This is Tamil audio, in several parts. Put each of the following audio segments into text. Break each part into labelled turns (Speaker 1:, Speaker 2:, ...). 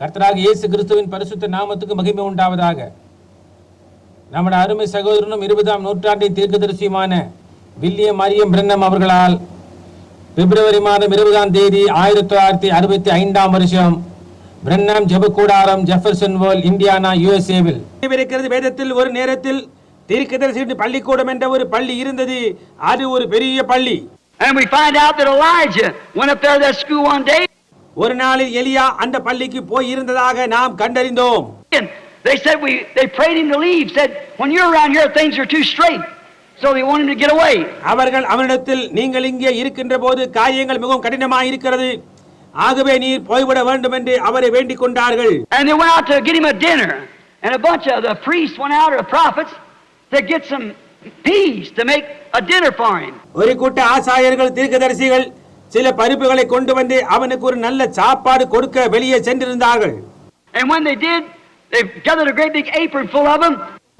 Speaker 1: கர்த்தராக இயேசு கிறிஸ்துவின் பரிசுத்த நாமத்துக்கு மகிமை உண்டாவதாக. நம்முடைய அருமை சகோதரனும் இருபதாம் நூற்றாண்டின் தீர்க்கதரிசியுமான வில்லியம் மரியம் பிரன்னம் அவர்களால் பிப்ரவரி மாதம் இருபதாம் தேதி ஆயிரத்தி தொள்ளாயிரத்தி அறுபத்தி ஐந்தாம் வருஷம் பிரன்னம் ஜெபக்கூடாரம் ஜெஃபர்சன்வோல் இந்தியானா யுஎஸ்ஏவில். இருக்கிறது வேதத்தில் ஒரு நேரத்தில் தீர்க்கதரிசி பள்ளிக்கூடம் என்ற ஒரு பள்ளி இருந்தது. அது ஒரு பெரிய பள்ளி.
Speaker 2: And we find out that Elijah went up there to that school one day,
Speaker 1: ஒரு நாளில் எலியா அந்த பள்ளிக்கு போய் இருந்ததாக நாம் கண்டறிந்தோம்
Speaker 2: they said we they prayed him to leave. Said, when you're around here, things are too straight. So they wanted him to get away.
Speaker 1: அவர்கள் அவனிடத்தில் நீங்கள் இங்கே இருக்கின்ற போது காரியங்கள் மிகவும் கடினமாக இருக்கிறது ஆகவே நீர் போய்விட வேண்டும் என்று அவரை வேண்டிக் கொண்டார்கள்
Speaker 2: And they went out to get him a dinner. And a bunch of the priests went out, or the prophets, to get some peas to make a dinner for him.
Speaker 1: ஒரு கூட்ட ஆசாரியர்கள் தீர்க்கதரிசிகள் சில பருப்புகளை கொண்டு வந்து அவனுக்கு ஒரு நல்ல சாப்பாடு கொடுக்க வெளியே சென்றிருந்தார்கள்.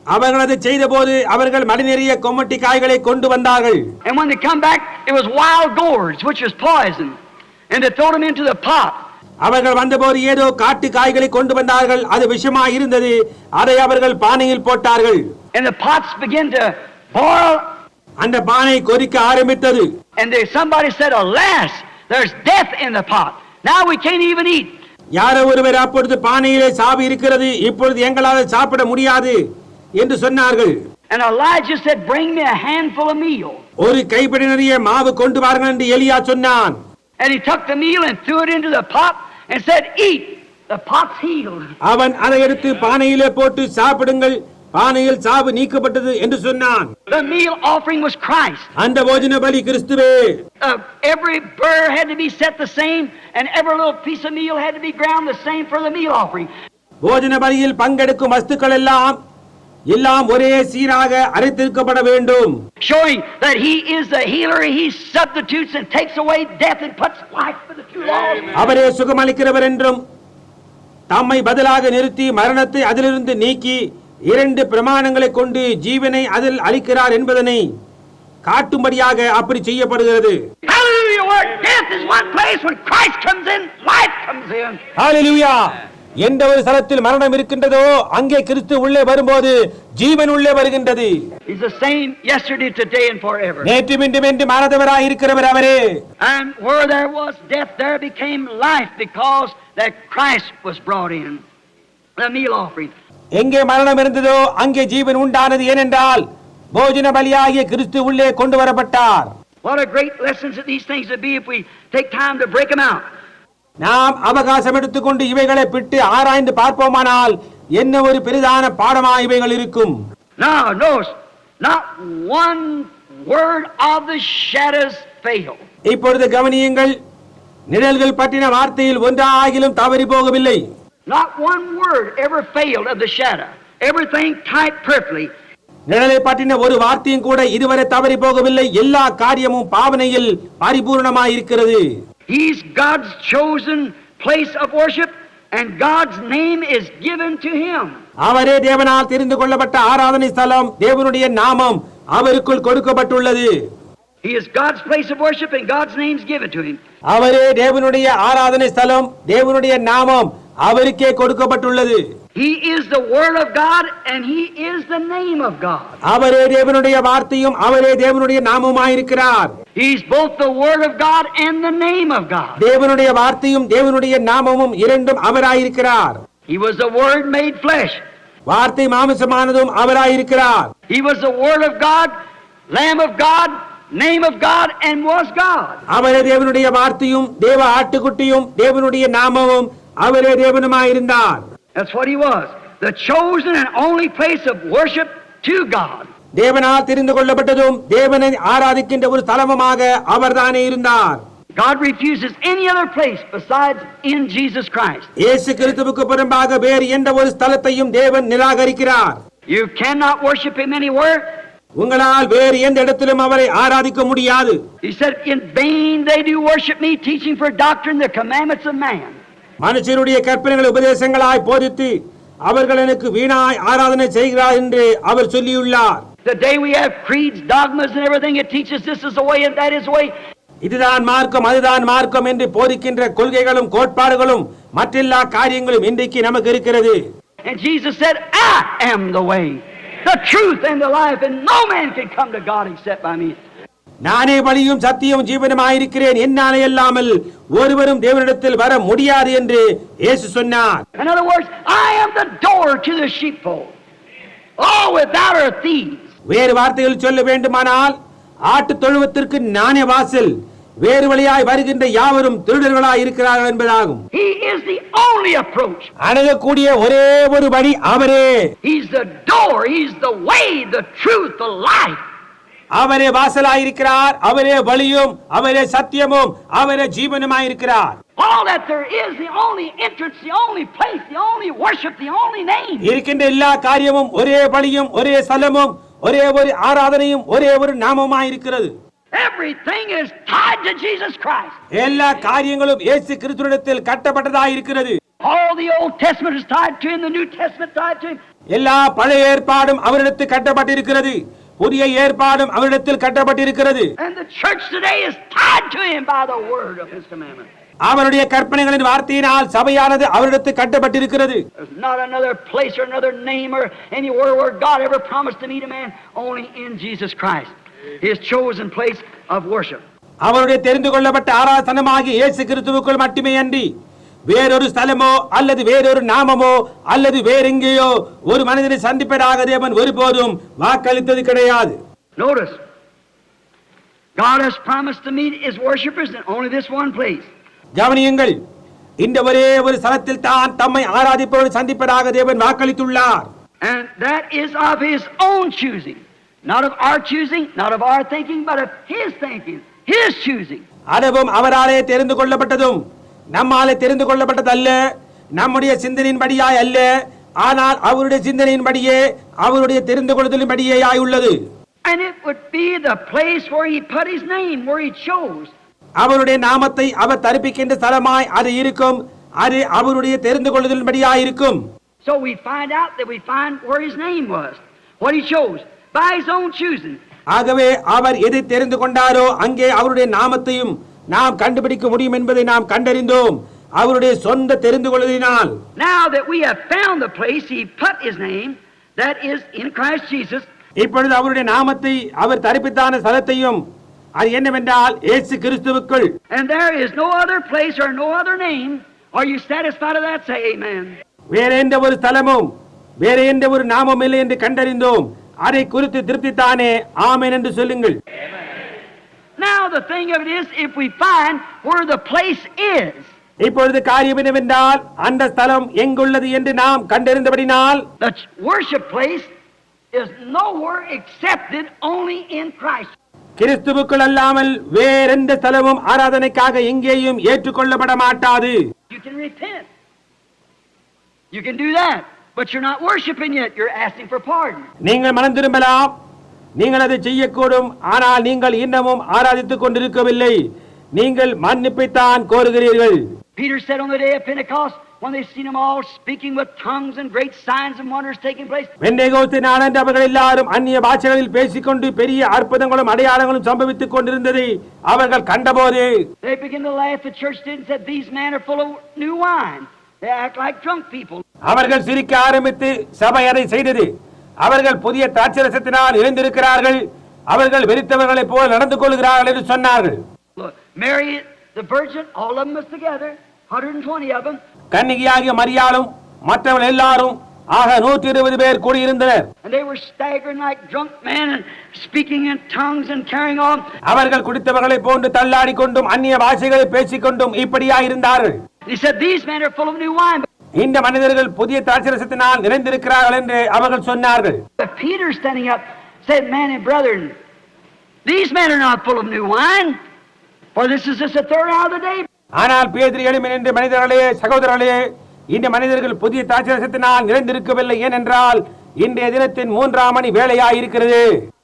Speaker 1: அவர்கள் அதை செய்தபோது அவர்கள் மழை நிறைய கொம்மட்டி காய்களை கொண்டு வந்தார்கள்
Speaker 2: And when they come back, it was wild gourds, which was poison. And they throw them into the pot.
Speaker 1: அவர்கள் வந்தபோது ஏதோ காட்டு காய்களை கொண்டு வந்தார்கள் அது விஷமா இருந்தது அதை அவர்கள் பானையில் போட்டார்கள்
Speaker 2: And the pots began to boil.
Speaker 1: அந்த பானை கொதிக்க ஆரம்பித்தது
Speaker 2: And they, somebody said, Alas, there's death in the pot. Now we can't even eat.
Speaker 1: யாரோ ஒருவர் அப்பொழுது பானையிலே சாவி இருக்கிறது இப்பொழுது எங்களால் சாப்பிட முடியாது என்று சொன்னார்கள்
Speaker 2: And Elijah said, Bring me a handful of meal.
Speaker 1: ஒரு கைப்பிடி நிறைய மாவு கொண்டு வாருங்கள் என்று எலியா சொன்னான்
Speaker 2: And he took the meal and threw it into the pot and said, Eat. The pot's healed.
Speaker 1: அவன் அதை எடுத்து பானையிலே போட்டு சாப்பிடுங்கள் பானையில் சாவு நீக்கப்பட்டது என்று சொன்னான்
Speaker 2: The meal offering was Christ.
Speaker 1: அந்த போஜன பலி கிறிஸ்துவே
Speaker 2: Uh, every burr had to be set the same, and every little piece of meal had to be ground the same for the meal offering.
Speaker 1: போஜன பலியில் பங்கெடுக்கும் வஸ்துக்கள் எல்லாம் எல்லாம் ஒரே சீராக அரைத்திருக்கப்பட வேண்டும்
Speaker 2: Showing that He is the healer, He substitutes and takes away death and puts life for the two laws.
Speaker 1: அவரே சுகமளிக்கிறவர் என்றும் தம்மை பதிலாக நிறுத்தி மரணத்தை அதிலிருந்து நீக்கி இரண்டு பிரமாணங்களை கொண்டு ஜீவனை அதில் அளிக்கிறார் என்பதனை காட்டும்படியாக அப்படி செய்யப்படுகிறது எந்த ஒரு ஸ்தலத்தில் மரணம் இருக்கின்றதோ அங்கே கிறிஸ்து உள்ளே வரும்போது ஜீவன் உள்ளே வருகின்றது. நேற்று மீண்டும் என்று மாறதவராய் இருக்கிறவர் அவரே
Speaker 2: And where there was death, there became life because that Christ was brought in. The meal offering.
Speaker 1: எங்கே மரணம் இருந்ததோ அங்கே ஜீவன் உண்டானது ஏனென்றால் போஜன பலியாகிய கிறிஸ்து உள்ளே கொண்டு வரப்பட்டார்
Speaker 2: What a great lessons that these things would be if we take time to break them out.
Speaker 1: நாம் அவகாசம் எடுத்துக்கொண்டு இவைகளை பிட்டு ஆராய்ந்து பார்ப்போமானால் என்ன ஒரு பெரிதான பாடமா இவைகள் இருக்கும்
Speaker 2: Now, notice, not one word of the shadows failed.
Speaker 1: இப்பொழுது கவனியுங்கள் நிழல்கள் பற்றின வார்த்தையில் ஒன்றாகிலும் தவறி போகவில்லை
Speaker 2: Not one word ever failed of the shadow. Everything typed perfectly.
Speaker 1: நிழலை பற்றின ஒரு வார்த்தையும் கூட இதுவரை தவறி போகவில்லை எல்லா காரியமும் பாவனையில் பரிபூர்ணமாயிருக்கிறது
Speaker 2: He's God's chosen place of worship, and God's name is given to him.
Speaker 1: அவரே தேவனால் தெரிந்து கொள்ளப்பட்ட ஆராதனை ஸ்தலம் தேவனுடைய நாமம் அவருக்குள் கொடுக்கப்பட்டுள்ளது
Speaker 2: He is God's place of worship, and God's name's given to him.
Speaker 1: அவரே தேவனுடைய ஆராதனை ஸ்தலம் தேவனுடைய நாமம் அவருக்கே கொடுக்கப்பட்டுள்ளது
Speaker 2: He is the Word of God, and He is the name of God.
Speaker 1: அவரே தேவனுடைய வார்த்தையும் அவரே தேவனுடைய நாமமாயிருக்கிறார்
Speaker 2: He's both the Word of God and the name of God.
Speaker 1: தேவனுடைய வார்த்தையும் தேவனுடைய நாமமும் இரண்டும் அவராயிருக்கிறார்
Speaker 2: He was the Word made flesh.
Speaker 1: வார்த்தை மாமிசமானதும் அவராயிருக்கிறார்
Speaker 2: He was the Word of God, Lamb of God, name of God, and was God.
Speaker 1: அவரே தேவனுடைய வார்த்தையும் தேவ ஆட்டுக்குட்டியும் தேவனுடைய நாமமும் அவரே தேவனுமாயிருந்தார்
Speaker 2: That's what He was. The chosen and only place of worship to God.
Speaker 1: தேவனால் தெரிந்து கொள்ளப்பட்டதும் தேவனை ஆராதிக்கின்ற ஒரு தலமுமாக அவர்தானே இருந்தார்
Speaker 2: God refuses any other place besides in Jesus Christ.
Speaker 1: இயேசு கிறிஸ்துவுக்கு புறம்பாக வேறு எந்த ஒரு ஸ்தலத்தையும் தேவன் நிராகரிக்கிறார்
Speaker 2: You cannot worship Him anywhere.
Speaker 1: உங்களால் வேறு எந்த இடத்திலும் அவரை ஆராதிக்க முடியாது
Speaker 2: He said, In vain they do worship me, teaching for doctrine the commandments of man.
Speaker 1: மனுஷருடைய கற்பனைகள் உபதேசங்களாய் போதித்து அவர்கள் எனக்கு வீணாய் ஆராதனை செய்கிறார் என்று அவர் சொல்லியுள்ளார்
Speaker 2: The day we have creeds, dogmas, and everything, it teaches this is the way and that is the way.
Speaker 1: இதுதான் மார்க்கம் அதுதான் மார்க்கம் என்று போதிக்கின்ற கொள்கைகளும் கோட்பாடுகளும் மற்றெல்லா காரியங்களும் இன்றைக்கு நமக்கு இருக்கிறது
Speaker 2: And Jesus said, I am the way, the truth, and the life, and no man can come to God except by me.
Speaker 1: நானே வழியும் சத்தியம் ஜீவனமாயிருக்கிறேன் என்னாலே அல்லாமல் ஒருவரும் தேவனிடத்தில் வர முடியாது என்று இயேசு சொன்னார்
Speaker 2: In other words, I am the door to the sheepfold. Oh, without are thieves.
Speaker 1: வேறு வார்த்தைகள் சொல்ல வேண்டுமானால் ஆட்டு தொழுவத்திற்கு நானே வாசல் வேறு வழியாய் வருகின்ற யாவரும் திருடர்களாய் இருக்கிறார்கள் என்பதாகும்
Speaker 2: He is the only approach.
Speaker 1: அணுகக்கூடிய ஒரே ஒரு வழி அவரே
Speaker 2: He's the door. He's the way, the truth, the life.
Speaker 1: அவரே வாசலாயிருக்கிறார் அவரே வழியும் அவரே சத்தியமும் அவரே ஜீவனுமாயிருக்கிறார். இருக்கின்ற எல்லா காரியமும் ஒரே வழியும் ஒரே ஸ்தலமும் ஒரே ஒரு ஆராதனையும் ஒரே ஒரு நாமமாயிருக்கிறது
Speaker 2: Everything is tied to Jesus Christ.
Speaker 1: எல்லா காரியங்களும் இயேசு கிறிஸ்துவிடத்தில் கட்டப்பட்டதாயிருக்கிறது
Speaker 2: All the Old Testament is tied to him, the New Testament tied to him.
Speaker 1: எல்லா பழைய ஏற்பாடும் அவரிடத்தில் கட்டப்பட்டிருக்கிறது புதிய ஏற்பாடும் அவரிடத்தில் கட்டப்பட்டிருக்கிறது. அவருடைய கற்பனைகளின் வார்த்தையினால் சபையானது அவரிடத்தில் கட்டப்பட்டிருக்கிறது. அவருடைய தெரிந்து கொள்ளப்பட்ட ஆராதனமாகி இயேசு கிறிஸ்துவுக்குள் மட்டுமே அன்றி வேறொரு ஸ்தலமோ அல்லது வேறொரு நாமமோ அல்லது வேறெங்கேயோ ஒரு மனிதனை சந்திப்பதாக தேவன் ஒருபோதும் வாக்களித்தது கிடையாது
Speaker 2: Notice, God has promised to meet his worshipers in only this one place.
Speaker 1: கவனியுங்கள் இந்த ஒரே ஒரு ஸ்தலத்தில் தான் தம்மை ஆராதிப்பவர்கள் சந்திப்பதாக தேவன் வாக்களித்துள்ளார்
Speaker 2: And that is of his own choosing. Not of our choosing, not of our thinking, but of his thinking, his choosing.
Speaker 1: அதுவும் அவராலே தெரிந்து கொள்ளப்பட்டதும் நம்மாலே தெரிந்து கொள்ளப்பட்டதல்ல. நம்முடைய சிந்தனையின்படியாய் அல்ல. ஆனால் அவருடைய சிந்தனையின்படியே அவருடைய தெரிந்து கொள்ளுதலின்படியே உள்ளது
Speaker 2: And it would be the place where he put his name, where he chose.
Speaker 1: அவருடைய நாமத்தை அவர் தரிப்பிக்கின்ற ஸ்தலமாய் அது இருக்கும். அது அவருடைய தெரிந்து கொள்ளுதலின்படியாய் இருக்கும்
Speaker 2: So we find out that we find where his name was, what he chose, by his own choosing.
Speaker 1: ஆகவே அவர் எதை தெரிந்து கொண்டாரோ அங்கே அவருடைய நாமத்தையும் நாம் கண்டுபிடிக்க முடியும் என்பதை நாம் கண்டறிந்தோம். அவருடைய சொந்த தெரிந்து கொள்வதினால்
Speaker 2: Now that we have found the place he put his name, that is in Christ Jesus,
Speaker 1: இப்பொழுது அவருடைய நாமத்தை அவர் தரிப்பித்தான ஸ்தலத்தையும் அது என்னவென்றால் இயேசு கிறிஸ்துவுக்குள்.
Speaker 2: And there is no other place or no other name, are you satisfied of that? Say amen.
Speaker 1: வேற எந்த ஒரு ஸ்தலமும் வேற எந்த ஒரு நாமம் இல்லை என்று கண்டறிந்தோம். அதை குறித்து திருப்தித்தானே? ஆமென் என்று சொல்லுங்கள்.
Speaker 2: The thing of it is, if we find where the place is,
Speaker 1: இப்பொழுது காரியம் என்னவென்றால் அந்த ஸ்தலம் எங்குள்ளது என்று நாம் கண்டறிந்தபடினால்
Speaker 2: the worship place is nowhere accepted only in Christ.
Speaker 1: கிறிஸ்துவுக்குள் அல்லாமல் வேறெந்த ஸ்தலமும் ஆராதனைக்காக எங்கேயும் ஏற்றுக்கொள்ளப்பட மாட்டாது
Speaker 2: You can repent. You can do that. But you're not worshiping yet. You're asking for pardon.
Speaker 1: நீங்கள் மனம் திரும்பலாம் நீங்கள் அதை செய்யக்கூடும் ஆனால் நீங்கள் இன்னமும் ஆராதித்துக் கொண்டிருக்கவில்லை நீங்கள் மன்னிப்பைத்தான் கோருகிறீர்கள்
Speaker 2: Peter said on the day of Pentecost, when they seen them all speaking with tongues and great signs and wonders taking place,
Speaker 1: வெண்டைகோஸ்து நாளன்று அவர்கள் எல்லாரும் அந்நிய பாஷைகளில் பேசிக்கொண்டு பெரிய அற்புதங்களும் அடையாளங்களும் சம்பவித்துக் கொண்டிருந்ததை அவர்கள் கண்டபோது
Speaker 2: they began to laugh. The church did and said, These men are full of new wine. They act like drunk people.
Speaker 1: அவர்கள் சிரிக்க ஆரம்பித்து சபை அதை செய்தது அவர்கள் புதிய திராட்சரசத்தினால் இணைந்திருக்கிறார்கள் அவர்கள் வெறித்தவர்களைப் போல் நடந்து கொள்கிறார்கள் என்று சொன்னார்கள்.
Speaker 2: Look, Mary, the virgin, all of them was together, 120 of them.
Speaker 1: கன்னிகையாகிய மரியாளும் மற்றவர்கள் எல்லாரும் ஆக நூற்றி இருபது பேர் கூடியிருந்தனர். அவர்கள் குடித்தவர்களைப் போன்று தள்ளாடி கொண்டும் அந்நிய பாஷைகளை பேசிக்கொண்டும் இப்படியா இருந்தார்கள் இந்த மனிதர்கள் புதிய திராட்சரசத்தினால் நிறைந்திருக்கிறார்கள் என்று அவர்கள் சொன்னார்கள்
Speaker 2: But Peter standing up said, Man and brethren, these men are not full of new wine, for this is just the third hour of the day.
Speaker 1: ஆனால் பேதிரி எழுமி நின்று மனிதர்களே சகோதரர்களே இந்த மனிதர்கள் புதிய திராட்சரசத்தினால் நிறைந்திருக்கவில்லை ஏனென்றால் இன்றைய தினத்தின் மூன்றாம் மணி வேலையாயிருக்கிறது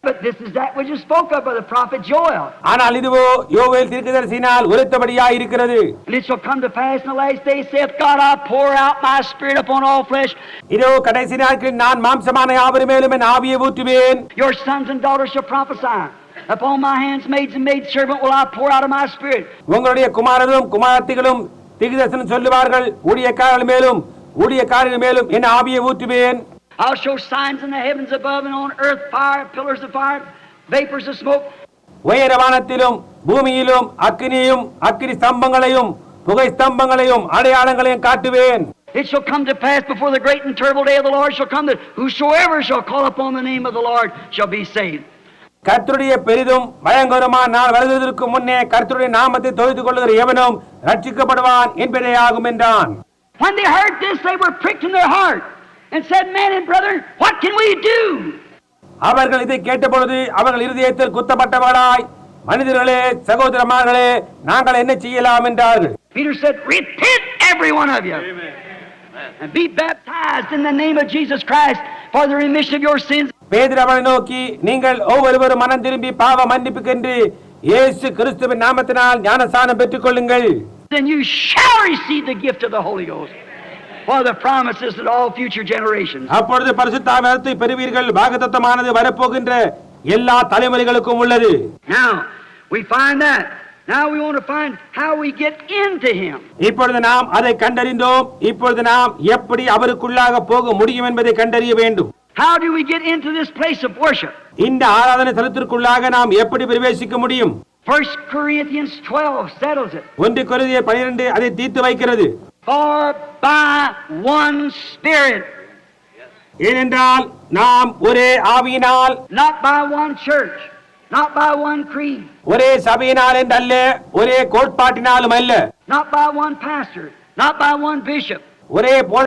Speaker 2: But this is that which is spoke of by the prophet Joel.
Speaker 1: ஆனால் இதுவோ யோவேல் தீர்க்கதரிசினால் உரைத்தபடியாயிருக்கிறது
Speaker 2: And it shall come to pass in the last days, saith God, I'll pour out my spirit upon all flesh.
Speaker 1: இதோ கடைசி நாட்களில் நான் மாம்சமான யாவரும் மேலும் என் ஆவியை ஊற்றுவேன்
Speaker 2: Your sons and daughters shall prophesy. Upon my handmaids and maid servant will I pour out of my spirit.
Speaker 1: உங்களுடைய குமாரரும் குமாரத்திகளும் திகிதசனம் சொல்லுவார்கள் ஊழியக்காரர்கள் மேலும் ஊழியக்காரர்கள் மேலும் என் ஆவியை ஊற்றுவேன்
Speaker 2: I'll show signs in the heavens above and on earth fire, pillars of fire, vapors of smoke.
Speaker 1: உயரவானத்திலும் பூமியிலும் அக்கினியும் அக்கினி ஸ்தம்பங்களையும் புகை ஸ்தம்பங்களையும் அடையாளங்களையும் காட்டுவேன்
Speaker 2: It shall come to pass before the great and terrible day of the Lord shall come that whosoever shall call upon the name of the Lord shall be saved.
Speaker 1: கர்த்தருடைய பெரிதும் பயங்கரமான நாள் வருவதற்கு முன்னே கர்த்தருடைய நாமத்தை தொழுது கொள்ளுகிற எவனும் ரட்சிக்கப்படுவான் என்பதே ஆகும் என்றான்
Speaker 2: When they heard this, they were pricked in their heart and said, Man and brethren, what can we do?
Speaker 1: அவர்கள் இதை கேட்டபொழுது அவர்கள் இருதயத்தில் குத்தப்பட்டவர்களாய் மனிதர்களே சகோதரமார்களே நாங்கள் என்ன செய்யலாம் என்றார்கள்
Speaker 2: Peter said, Repent, every one of you, and be baptized in the name of Jesus Christ for the remission of your sins.
Speaker 1: பேதுரு அவனை நோக்கி நீங்கள் ஒவ்வொருவரும் மனம் திரும்பி பாவ மன்னிப்புக்கென்று இயேசு கிறிஸ்துவின் நாமத்தினால் ஞானஸ்தானம் பெற்றுக் கொள்ளுங்கள்
Speaker 2: Then you shall receive the gift of the Holy Ghost for the promises to all future generations.
Speaker 1: அப்பொழுது பரிசுத்தாமத்தை பெறுவீர்கள் வாக்குத்தத்தமானது வரப்போகின்ற எல்லா தலைமுறைகளுக்கும் உள்ளது
Speaker 2: Now, we find that. Now we want to find how we get into Him.
Speaker 1: இப்பொழுது நாம் அதை கண்டறிந்தோம் இப்பொழுது நாம் எப்படி அவருக்குள்ளாக போக முடியும் என்பதை கண்டறிய வேண்டும்
Speaker 2: How do we get into this place of worship?
Speaker 1: இந்த ஆராதனை தலத்திற்குள்ளாக நாம் எப்படி பிரவேசிக்க முடியும்
Speaker 2: First Corinthians 12 settles it.
Speaker 1: ஒன்று கொரிந்தியர் பனிரெண்டு அதை தீர்த்து வைக்கிறது
Speaker 2: For by one Spirit,
Speaker 1: ஏனென்றால் நாம் ஒரே ஆவியினால்
Speaker 2: not by one church, not by one creed,
Speaker 1: ஒரே சபையினால் என்றல்ல ஒரே கோட்பாட்டினாலும் அல்ல
Speaker 2: not by one pastor, not by one bishop,
Speaker 1: ஒரே